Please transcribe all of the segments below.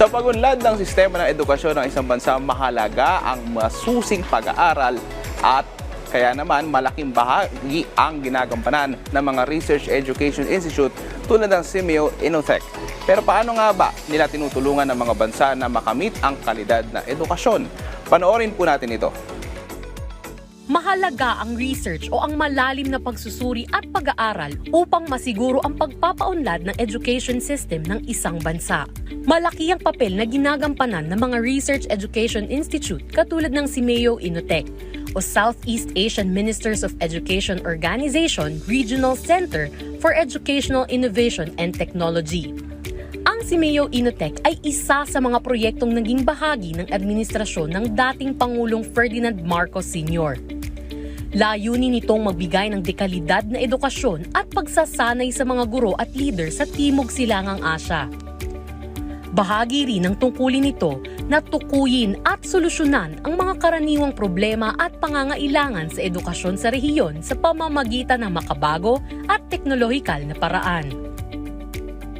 Sa pagunlad ng sistema ng edukasyon ng isang bansa, mahalaga ang masusing pag-aaral at kaya naman malaking bahagi ang ginagampanan ng mga Research Education Institute tulad ng Simeo Innotech. Pero paano nga ba nila tinutulungan ng mga bansa na makamit ang kalidad na edukasyon? Panoorin po natin ito. Mahalaga ang research o ang malalim na pagsusuri at pag-aaral upang masiguro ang pagpapaunlad ng education system ng isang bansa. Malaki ang papel na ginagampanan ng mga Research Education Institute katulad ng Simeo Innotech o Southeast Asian Ministers of Education Organization Regional Center for Educational Innovation and Technology. Ang Simeo Innotech ay isa sa mga proyektong naging bahagi ng administrasyon ng dating Pangulong Ferdinand Marcos Sr. Layunin nitong magbigay ng dekalidad na edukasyon at pagsasanay sa mga guro at leader sa Timog Silangang Asya. Bahagi rin ng tungkulin nito na tukuyin at solusyonan ang mga karaniwang problema at pangangailangan sa edukasyon sa rehiyon sa pamamagitan ng makabago at teknolohikal na paraan.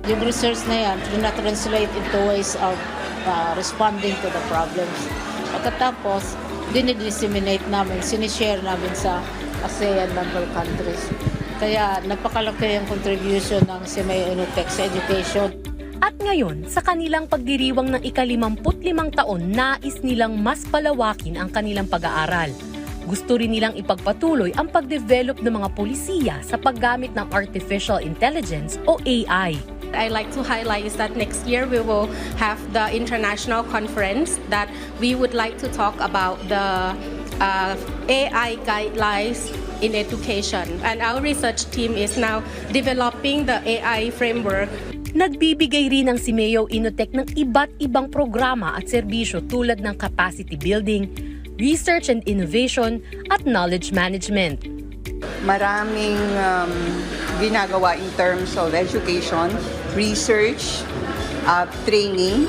Yung research na yan, translate into ways of uh, responding to the problems. Pagkatapos, dinidisseminate namin, sinishare namin sa ASEAN member countries. Kaya napakalaki yung contribution ng CMA Unutec sa education. At ngayon, sa kanilang pagdiriwang ng ikalimamput limang taon, nais nilang mas palawakin ang kanilang pag-aaral. Gusto rin nilang ipagpatuloy ang pagdevelop ng mga polisiya sa paggamit ng Artificial Intelligence o AI. I like to highlight is that next year we will have the international conference that we would like to talk about the uh, AI guidelines in education. And our research team is now developing the AI framework Nagbibigay rin ang Simeo Innotech ng iba't ibang programa at serbisyo tulad ng capacity building, research and innovation, at knowledge management. maraming um, ginagawa in terms of education, research, uh, training,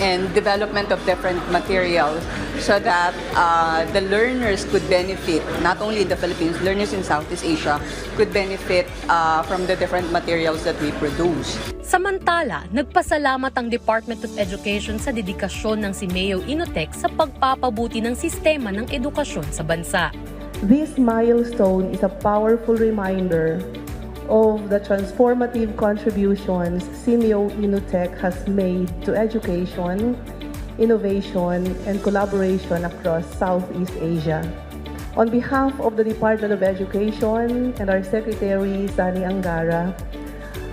and development of different materials so that uh, the learners could benefit, not only in the Philippines, learners in Southeast Asia could benefit uh, from the different materials that we produce. Samantala, nagpasalamat ang Department of Education sa dedikasyon ng Simeo Innotech sa pagpapabuti ng sistema ng edukasyon sa bansa. This milestone is a powerful reminder of the transformative contributions Simeo Innotech has made to education, innovation, and collaboration across Southeast Asia. On behalf of the Department of Education and our Secretary, Sani Angara,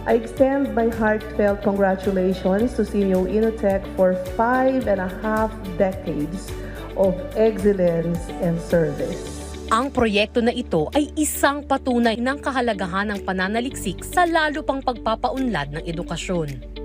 I extend my heartfelt congratulations to Simeo Innotech for five and a half decades of excellence and service. Ang proyekto na ito ay isang patunay ng kahalagahan ng pananaliksik sa lalo pang pagpapaunlad ng edukasyon.